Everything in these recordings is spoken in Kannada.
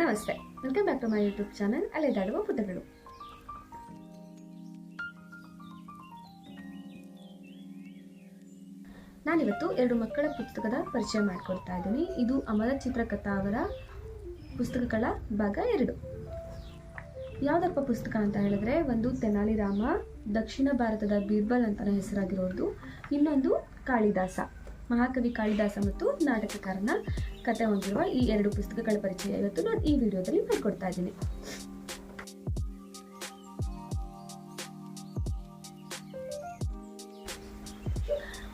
ನಮಸ್ತೆ. Welcome back to my YouTube channel ಅಲೆದಾಡುವ ಪುಟಗಳು ನಾನಿವತ್ತು ಎರಡು ಮಕ್ಕಳ ಪುಸ್ತಕದ ಪರಿಚಯ ಮಾಡಿಕೊಡ್ತಾ ಇದ್ದೀನಿ. ಇದು ಅಮರ ಚಿತ್ರಕಥಾ ಅವರ ಪುಸ್ತಕಗಳ ಭಾಗ ಎರಡು. ಯಾವುದಪ್ಪ ಪುಸ್ತಕ ಅಂತ ಹೇಳಿದ್ರೆ, ಒಂದು ತೆನಾಲಿ ರಾಮ ದಕ್ಷಿಣ ಭಾರತದ ಬೀರ್ಬಲ್ ಅಂತ ಹೆಸರಾಗಿರೋದು. ಇನ್ನೊಂದು ಕಾಳಿದಾಸ. ಮಹಾಕವಿ ಕಾಳಿದಾಸ ಮತ್ತು ನಾಟಕಕಾರನ ಕತೆ ಹೊಂದಿರುವ ಈ ಎರಡು ಪುಸ್ತಕಗಳ ಪರಿಚಯ ಇವತ್ತು ನಾನು ಈ ವಿಡಿಯೋದಲ್ಲಿ ಮಾಡಿಕೊಡ್ತಾ ಇದ್ದೀನಿ.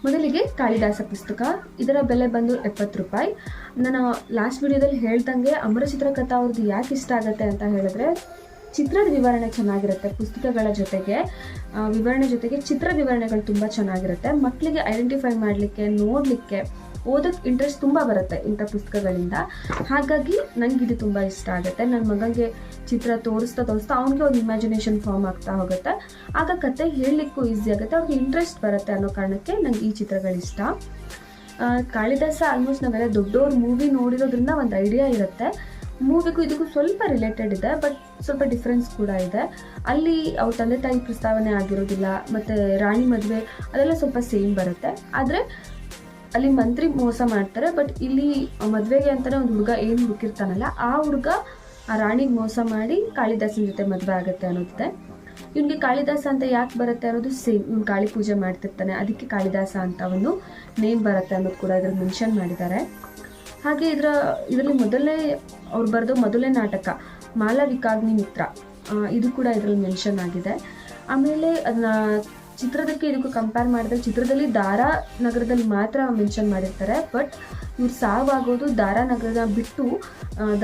ಮೊದಲಿಗೆ ಕಾಳಿದಾಸ ಪುಸ್ತಕ, ಇದರ ಬೆಲೆ ಬಂದು ಎಪ್ಪತ್ತು ರೂಪಾಯಿ. ನಾನು ಲಾಸ್ಟ್ ವಿಡಿಯೋದಲ್ಲಿ ಹೇಳ್ದಂಗೆ ಅಮರ ಚಿತ್ರಕಥಾ ಅವ್ರದ್ದು ಯಾಕೆ ಇಷ್ಟ ಆಗುತ್ತೆ ಅಂತ ಹೇಳಿದ್ರೆ ಚಿತ್ರದ ವಿವರಣೆ ಚೆನ್ನಾಗಿರುತ್ತೆ. ಪುಸ್ತಕಗಳ ಜೊತೆಗೆ ವಿವರಣೆ ಜೊತೆಗೆ ಚಿತ್ರ ವಿವರಣೆಗಳು ತುಂಬ ಚೆನ್ನಾಗಿರುತ್ತೆ. ಮಕ್ಕಳಿಗೆ ಐಡೆಂಟಿಫೈ ಮಾಡಲಿಕ್ಕೆ ನೋಡಲಿಕ್ಕೆ ಓದೋಕ್ಕೆ ಇಂಟ್ರೆಸ್ಟ್ ತುಂಬ ಬರುತ್ತೆ ಇಂಥ ಪುಸ್ತಕಗಳಿಂದ. ಹಾಗಾಗಿ ನನಗೆ ಇದು ತುಂಬ ಇಷ್ಟ ಆಗುತ್ತೆ. ನನ್ನ ಮಗನಿಗೆ ಚಿತ್ರ ತೋರಿಸ್ತಾ ತೋರಿಸ್ತಾ ಅವನಿಗೆ ಒಂದು ಇಮ್ಯಾಜಿನೇಷನ್ ಫಾರ್ಮ್ ಆಗ್ತಾ ಹೋಗುತ್ತೆ. ಆಗ ಕತೆ ಹೇಳಲಿಕ್ಕೂ ಈಸಿ ಆಗುತ್ತೆ. ಅವ್ರಿಗೆ ಇಂಟ್ರೆಸ್ಟ್ ಬರುತ್ತೆ ಅನ್ನೋ ಕಾರಣಕ್ಕೆ ನಂಗೆ ಈ ಚಿತ್ರಗಳು ಇಷ್ಟ. ಆ, ಕಾಳಿದಾಸ ಆಲ್ಮೋಸ್ಟ್ ನಾವೆಲ್ಲ ದೊಡ್ಡವ್ರ ಮೂವಿ ನೋಡಿರೋದ್ರಿಂದ ಒಂದು ಐಡಿಯಾ ಇರುತ್ತೆ. ಮೂವಿಗೂ ಇದಕ್ಕೂ ಸ್ವಲ್ಪ ರಿಲೇಟೆಡ್ ಇದೆ ಬಟ್ ಸ್ವಲ್ಪ ಡಿಫ್ರೆನ್ಸ್ ಕೂಡ ಇದೆ. ಅಲ್ಲಿ ಅವ್ರ ತಂದೆ ತಾಯಿ ಪ್ರಸ್ತಾವನೆ ಆಗಿರೋದಿಲ್ಲ, ಮತ್ತು ರಾಣಿ ಮದುವೆ, ಅದೆಲ್ಲ ಸ್ವಲ್ಪ ಸೇಮ್ ಬರುತ್ತೆ. ಆದರೆ ಅಲ್ಲಿ ಮಂತ್ರಿ ಮೋಸ ಮಾಡ್ತಾರೆ ಬಟ್ ಇಲ್ಲಿ ಮದುವೆಗೆ ಅಂತಲೇ ಒಂದು ಹುಡುಗ ಏನು ಹುಡುಕಿರ್ತಾನಲ್ಲ, ಆ ಹುಡುಗ ಆ ರಾಣಿಗೆ ಮೋಸ ಮಾಡಿ ಕಾಳಿದಾಸನ ಜೊತೆ ಮದುವೆ ಆಗುತ್ತೆ ಅನ್ನೋದಿದೆ. ಇವನಿಗೆ ಕಾಳಿದಾಸ ಅಂತ ಯಾಕೆ ಬರುತ್ತೆ ಅನ್ನೋದು ಸೇಮ್ ಇವ್ನು ಕಾಳಿ ಪೂಜೆ ಮಾಡ್ತಿರ್ತಾನೆ, ಅದಕ್ಕೆ ಕಾಳಿದಾಸ ಅಂತ ಒಂದು ನೇಮ್ ಬರುತ್ತೆ ಅನ್ನೋದು ಕೂಡ ಇದ್ರಲ್ಲಿ ಮೆನ್ಷನ್ ಮಾಡಿದ್ದಾರೆ. ಹಾಗೆ ಇದರ, ಇದರಲ್ಲಿ ಮೊದಲನೇ ಅವ್ರು ಬರೆದ ಮೊದಲನೇ ನಾಟಕ, ಮಾಲವಿಕಾಗ್ನಿ ಮಿತ್ರ. ಇದು ಕೂಡ ಇದರಲ್ಲಿ ಮೆನ್ಷನ್ ಆಗಿದೆ. ಆಮೇಲೆ ಅದನ್ನ ಚಿತ್ರದಕ್ಕೆ ಇದಕ್ಕೂ ಕಂಪೇರ್ ಮಾಡಿದ್ರೆ ಚಿತ್ರದಲ್ಲಿ ದಾರಾ ನಗರದಲ್ಲಿ ಮಾತ್ರ ಮೆನ್ಷನ್ ಮಾಡಿರ್ತಾರೆ ಬಟ್ ಇವ್ರು ಸಾವಾಗೋದು ದಾರಾ ನಗರದ ಬಿಟ್ಟು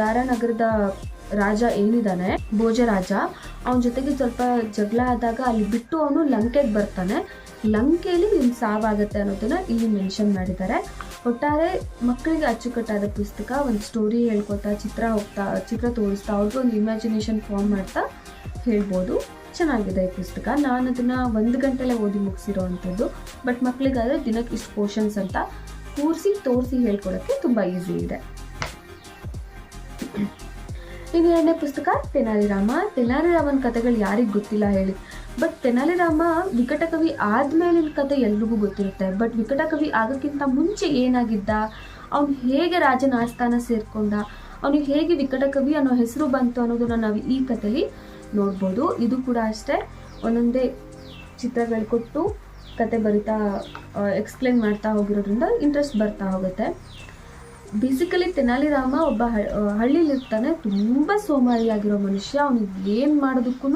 ದಾರಾ ನಗರದ ರಾಜ ಏನಿದ್ದಾನೆ ಭೋಜರಾಜ, ಅವನ ಜೊತೆಗೆ ಸ್ವಲ್ಪ ಜಗಳ ಆದಾಗ ಅಲ್ಲಿ ಬಿಟ್ಟು ಅವನು ಲಂಕೆಗೆ ಬರ್ತಾನೆ. ಲಂಕೆಯಲ್ಲಿ ಇವ್ನು ಸಾವಾಗತ್ತೆ ಅನ್ನೋದನ್ನ ಇಲ್ಲಿ ಮೆನ್ಷನ್ ಮಾಡಿದ್ದಾರೆ. ಒಟ್ಟಾರೆ ಮಕ್ಕಳಿಗೆ ಅಚ್ಚುಕಟ್ಟಾದ ಪುಸ್ತಕ, ಒಂದು ಸ್ಟೋರಿ ಹೇಳ್ಕೊತಾ ಚಿತ್ರ ಹೋಗ್ತಾ, ಚಿತ್ರ ತೋರಿಸ್ತಾ, ಅವ್ರಿಗೆ ಒಂದು ಇಮ್ಯಾಜಿನೇಷನ್ ಫಾರ್ಮ್ ಮಾಡ್ತಾ ಹೇಳ್ಬೋದು. ಚೆನ್ನಾಗಿದೆ ಈ ಪುಸ್ತಕ. ನಾನು ಅದನ್ನು ಒಂದು ಗಂಟೆಲೆ ಓದಿ ಮುಗಿಸಿರೋ ಅಂಥದ್ದು ಬಟ್ ಮಕ್ಕಳಿಗಾದರೆ ದಿನಕ್ಕೆ ಇಷ್ಟು ಪೋರ್ಷನ್ಸ್ ಅಂತ ಕೂರಿಸಿ, ತೋರಿಸಿ ಹೇಳ್ಕೊಡೋಕ್ಕೆ ತುಂಬ ಈಸಿ ಇದೆ. ಇನ್ನು ಎರಡನೇ ಪುಸ್ತಕ? ತೆನಾಲಿರಾಮ? ರಾಮ ತೆನಾಲಿ ರಾಮನ ಕಥೆಗಳು ಯಾರಿಗೆ ಗೊತ್ತಿಲ್ಲ ಹೇಳಿ. ಬಟ್ ತೆನಾಲಿ ವಿಕಟಕವಿ ವಿಕಟ ಕವಿ ಆದ್ಮೇಲಿನ ಕತೆ ಎಲ್ರಿಗೂ ಗೊತ್ತಿರುತ್ತೆ. ಬಟ್ ವಿಕಟ ಕವಿ ಆಗೋಕ್ಕಿಂತ ಮುಂಚೆ ಏನಾಗಿದ್ದ? ಅವ್ನು ಹೇಗೆ ರಾಜನ ಆಸ್ಥಾನ ಸೇರ್ಕೊಂಡ? ಅವನಿಗೆ ಹೇಗೆ ವಿಕಟ ಕವಿ ಅನ್ನೋ ಹೆಸರು ಬಂತು ಅನ್ನೋದನ್ನ ನಾವು ಈ ಕಥೆಲಿ ನೋಡ್ಬೋದು. ಇದು ಕೂಡ ಅಷ್ಟೇ. ಒಂದೊಂದೇ ಚಿತ್ರಗಳು ಕೊಟ್ಟು ಕತೆ ಬರಿತಾ ಎಕ್ಸ್ಪ್ಲೇನ್ ಮಾಡ್ತಾ ಹೋಗಿರೋದ್ರಿಂದ ಇಂಟ್ರೆಸ್ಟ್ ಬರ್ತಾ ಹೋಗುತ್ತೆ. ಬೇಸಿಕಲಿ ತೆನಾಲಿರಾಮ ಒಬ್ಬ ಹಳ್ಳಿಲಿರ್ತಾನೆ ತುಂಬ ಸೋಮಾರಿಯಾಗಿರೋ ಮನುಷ್ಯ. ಅವನಿಗೆ ಏನು ಮಾಡೋದಕ್ಕೂ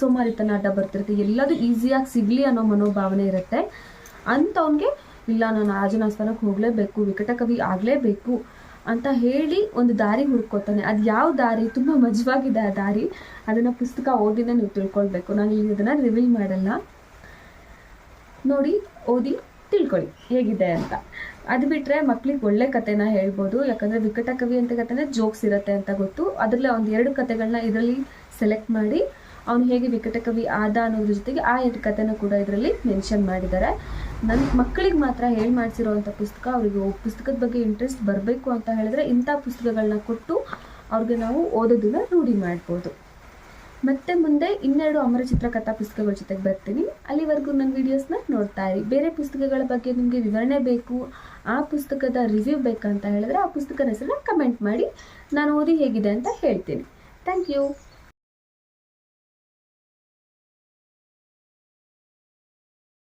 ಸೋಮಾರಿತನ ಅಡ್ಡ ಬರ್ತಿರುತ್ತೆ. ಎಲ್ಲದೂ ಈಸಿಯಾಗಿ ಸಿಗಲಿ ಅನ್ನೋ ಮನೋಭಾವನೆ ಇರುತ್ತೆ. ಅಂತ ಅವನಿಗೆ, ಇಲ್ಲ, ನಾನು ರಾಜನ ಆಸ್ಥಾನಕ್ಕೆ ಹೋಗಲೇಬೇಕು. ವಿಕಟ ಕವಿ ಆಗಲೇಬೇಕು. ಅಂತ ಹೇಳಿ ಒಂದು ದಾರಿ ಹುಡ್ಕೋತಾನೆ. ಅದು ಯಾವ ದಾರಿ? ತುಂಬ ಮಜವಾಗಿದೆ ಆ ದಾರಿ. ಅದನ್ನು ಪುಸ್ತಕ ಓದಿನೇ ನೀವು ತಿಳ್ಕೊಳ್ಬೇಕು. ನಾನು ಇಲ್ಲಿ ಅದನ್ನು ರಿವೀಲ್ ಮಾಡಲ್ಲ. ನೋಡಿ, ಓದಿ. ತಿಳ್ಕೊಳ್ಳಿ ಹೇಗಿದೆ ಅಂತ. ಅದು ಬಿಟ್ಟರೆ ಮಕ್ಳಿಗೆ ಒಳ್ಳೆ ಕತೆನ ಹೇಳ್ಬೋದು, ಯಾಕಂದರೆ ವಿಕಟ ಕವಿ ಅಂತ ಕತೆನೇ ಜೋಕ್ಸ್ ಇರುತ್ತೆ ಅಂತ ಗೊತ್ತು. ಅದರಲ್ಲೇ ಒಂದು ಎರಡು ಕತೆಗಳನ್ನ ಇದರಲ್ಲಿ ಸೆಲೆಕ್ಟ್ ಮಾಡಿ ಅವನು ಹೇಗೆ ವಿಕಟ ಕವಿ ಆದ ಅನ್ನೋದ್ರ ಜೊತೆಗೆ ಆ ಎರಡು ಕತೆನೂ ಕೂಡ ಇದರಲ್ಲಿ ಮೆನ್ಷನ್ ಮಾಡಿದ್ದಾರೆ. ನನ್ನ ಮಕ್ಕಳಿಗೆ ಮಾತ್ರ ಹೇಳಿ ಮಾಡಿಸಿರೋವಂಥ ಪುಸ್ತಕ, ಅವರಿಗೆ ಪುಸ್ತಕದ ಬಗ್ಗೆ ಇಂಟ್ರೆಸ್ಟ್ ಬರಬೇಕು ಅಂತ ಹೇಳಿದ್ರೆ ಇಂಥ ಪುಸ್ತಕಗಳನ್ನ ಕೊಟ್ಟು ಅವ್ರಿಗೆ ನಾವು ಓದೋದನ್ನ ರೂಢಿ ಮಾಡ್ಬೋದು. ಮತ್ತೆ ಮುಂದೆ ಇನ್ನೆರಡು ಅಮರ ಚಿತ್ರಕಥಾ ಪುಸ್ತಕಗಳ ಜೊತೆಗೆ ಬರ್ತೀನಿ. ಅಲ್ಲಿವರೆಗೂ ನನ್ನ ವೀಡಿಯೋಸ್ನ ನೋಡ್ತಾ ಇರಿ. ಬೇರೆ ಪುಸ್ತಕಗಳ ಬಗ್ಗೆ ನಿಮಗೆ ವಿವರಣೆ ಬೇಕು, ಆ ಪುಸ್ತಕದ ರಿವ್ಯೂ ಬೇಕಂತ ಹೇಳಿದ್ರೆ ಆ ಪುಸ್ತಕದ ಹೆಸರನ್ನ ಕಮೆಂಟ್ ಮಾಡಿ. ನಾನು ಓದಿ ಹೇಗಿದೆ ಅಂತ ಹೇಳ್ತೀನಿ. Thank you